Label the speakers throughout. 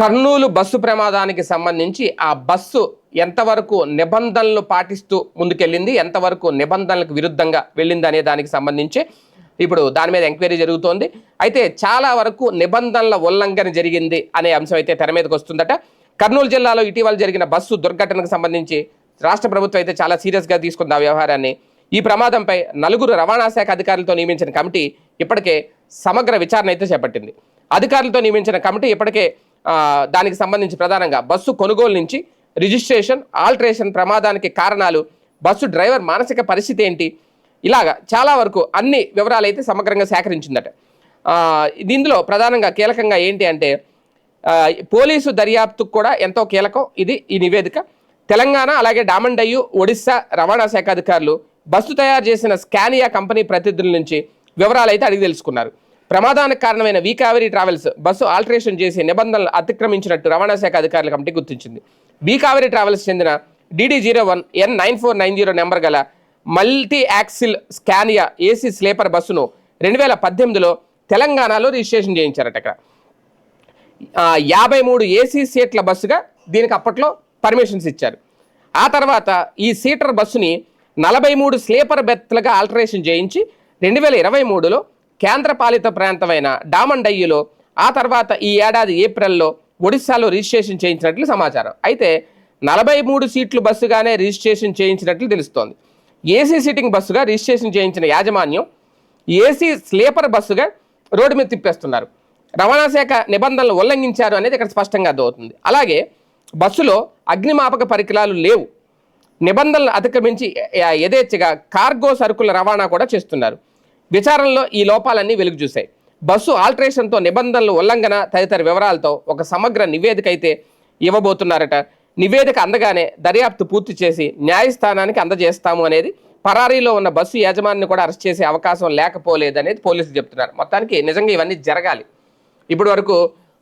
Speaker 1: Kurnool bus ప్రమాదానికి సంబంధించి ఆ బస్సు ఎంతవరకు నిబంధనలు పాటిస్తూ ముందుకెళ్ళింది ఎంతవరకు నిబంధనలకు విరుద్ధంగా వెళ్ళింది అనే దానికి సంబంధించి ఇప్పుడు దాని మీద ఎంక్వైరీ జరుగుతోంది. అయితే చాలా వరకు నిబంధనల ఉల్లంఘన జరిగింది అనే అంశం అయితే తెర మీదకి వస్తుందట. కర్నూలు జిల్లాలో ఇటీవల జరిగిన బస్సు దుర్ఘటనకు సంబంధించి రాష్ట్ర ప్రభుత్వం అయితే చాలా సీరియస్గా తీసుకుంది ఆ వ్యవహారాన్ని. ఈ ప్రమాదంపై నలుగురు రవాణా శాఖ అధికారులతో నియమించిన కమిటీ ఇప్పటికే సమగ్ర విచారణ అయితే చేపట్టింది. అధికారులతో నియమించిన కమిటీ ఇప్పటికే దానికి సంబంధించి ప్రధానంగా బస్సు కొనుగోలు నుంచి రిజిస్ట్రేషన్ ఆల్టరేషన్ ప్రమాదానికి కారణాలు బస్సు డ్రైవర్ మానసిక పరిస్థితి ఏంటి? ఇలాగా చాలా వరకు అన్ని వివరాలు అయితే సమగ్రంగా సేకరించిందట. దీనిలో ఇందులో ప్రధానంగా కీలకంగా ఏంటి అంటే పోలీసు దర్యాప్తుకు కూడా ఎంతో కీలకం. ఇది ఈ నివేదిక. తెలంగాణ అలాగే డామండయ్యు ఒడిశా రవాణా శాఖ అధికారులు బస్సు తయారు చేసిన స్కానియా కంపెనీ ప్రతినిధుల నుంచి వివరాలు అయితే అడిగి తెలుసుకున్నారు. ప్రమాదానికి కారణమైన V Kaveri Travels bus alteration చేసి నిబంధనలు అతిక్రమించినట్టు రవాణా శాఖ అధికారుల కమిటీ గుర్తించింది. వీ కావేరీ ట్రావెల్స్ చెందిన DD zero one N nine four nine zero number గల multi axle Scania AC sleeper బస్సును రెండు వేల పద్దెనిమిదిలో తెలంగాణలో రిజిస్ట్రేషన్ చేయించారట ఇక్కడ. యాభై మూడు ఏసీ సీట్ల బస్సుగా దీనికి అప్పట్లో పర్మిషన్స్ ఇచ్చారు. ఆ తర్వాత ఈ సీటర్ బస్సుని నలభై మూడు స్లీపర్ బెర్త్లుగా ఆల్టరేషన్ చేయించి రెండు వేల ఇరవై మూడులో కేంద్రపాలిత ప్రాంతమైన డామండయ్యలో ఆ తర్వాత ఈ ఏడాది ఏప్రిల్లో ఒడిశాలో రిజిస్ట్రేషన్ చేయించినట్లు సమాచారం. అయితే నలభై మూడు సీట్లు బస్సుగానే రిజిస్ట్రేషన్ చేయించినట్లు తెలుస్తోంది. ఏసీ సీటింగ్ బస్సుగా రిజిస్ట్రేషన్ చేయించిన యాజమాన్యం ఏసీ స్లీపర్ బస్సుగా రోడ్డు మీద తిప్పేస్తున్నారు. రవాణా శాఖ నిబంధనలు ఉల్లంఘించారు అనేది ఇక్కడ స్పష్టంగా అర్థమవుతుంది. అలాగే బస్సులో అగ్నిమాపక పరికరాలు లేవు. నిబంధనలు అతిక్రమించి యథేచ్ఛగా కార్గో సరుకుల రవాణా కూడా చేస్తున్నారు. విచారణలో ఈ లోపాలన్నీ వెలుగు చూశాయి. బస్సు ఆల్టరేషన్తో నిబంధనలు ఉల్లంఘన తదితర వివరాలతో ఒక సమగ్ర నివేదిక అయితే ఇవ్వబోతున్నారట. నివేదిక అందగానే దర్యాప్తు పూర్తి చేసి న్యాయస్థానానికి అందజేస్తాము అనేది పరారీలో ఉన్న బస్సు యాజమాన్యం కూడా అరెస్ట్ చేసే అవకాశం లేకపోలేదనేది పోలీసులు చెప్తున్నారు. మొత్తానికి నిజంగా ఇవన్నీ జరగాలి. ఇప్పటి వరకు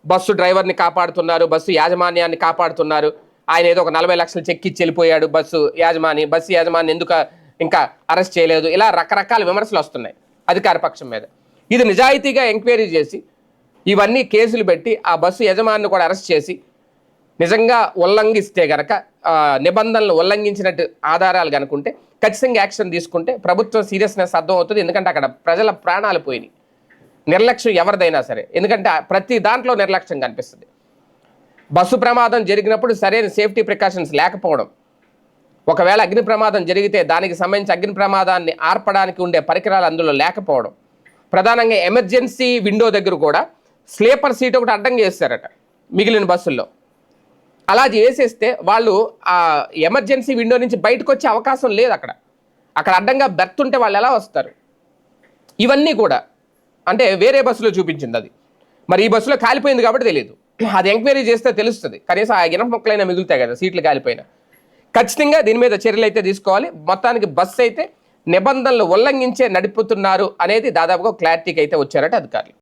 Speaker 1: బస్సు డ్రైవర్ని కాపాడుతున్నారు బస్సు యాజమాన్యాన్ని కాపాడుతున్నారు. ఆయన ఏదో ఒక నలభై లక్షలు చెక్ ఇచ్చి వెళ్ళిపోయాడు బస్సు యాజమాని బస్సు యాజమాని ఎందుకు ఇంకా అరెస్ట్ చేయలేదు. ఇలా రకరకాల విమర్శలు వస్తున్నాయి. అధికార పక్షం మీద. ఇది నిజాయితీగా ఎంక్వైరీ చేసి ఇవన్నీ కేసులు పెట్టి ఆ బస్సు యజమానిని కూడా అరెస్ట్ చేసి నిజంగా ఉల్లంఘిస్తే గనక నిబంధనలు ఉల్లంఘించినట్టు ఆధారాలు కనుకుంటే ఖచ్చితంగా యాక్షన్ తీసుకుంటే ప్రభుత్వం సీరియస్నెస్ అర్థం అవుతుంది ఎందుకంటే అక్కడ ప్రజల ప్రాణాలు పోయినాయి. నిర్లక్ష్యం ఎవరిదైనా సరే. ఎందుకంటే ప్రతి దాంట్లో నిర్లక్ష్యం కనిపిస్తుంది. బస్సు ప్రమాదం జరిగినప్పుడు సరైన సేఫ్టీ ప్రికాషన్స్ లేకపోవడం. ఒకవేళ అగ్ని ప్రమాదం జరిగితే దానికి సంబంధించి అగ్ని ప్రమాదాన్ని ఆర్పడానికి ఉండే పరికరాలు అందులో లేకపోవడం. ప్రధానంగా ఎమర్జెన్సీ విండో దగ్గర కూడా స్లీపర్ సీట్ ఒకటి అడ్డం చేస్తారట మిగిలిన బస్సుల్లో. అలా చేసేస్తే వాళ్ళు ఆ ఎమర్జెన్సీ విండో నుంచి బయటకు వచ్చే అవకాశం లేదు అక్కడ. అక్కడ అడ్డంగా బెర్త్ ఉంటే వాళ్ళు ఎలా వస్తారు? ఇవన్నీ కూడా అంటే వేరే బస్సులో చూపించింది అది. మరి ఈ బస్సులో కాలిపోయింది కాబట్టి తెలియదు అది ఎంక్వైరీ చేస్తే తెలుస్తుంది. కనీసం ఆ ఇనప మొక్కలైనా మిగులుతాయి కదా సీట్లు కాలిపోయినా. ఖచ్చితంగా దీని మీద చర్యలు అయితే తీసుకోవాలి. మొత్తానికి బస్సు అయితే నిబంధనలు ఉల్లంఘించే నడుపుతున్నారు అనేది దాదాపుగా క్లారిటీకి అయితే వచ్చారట అధికారులు.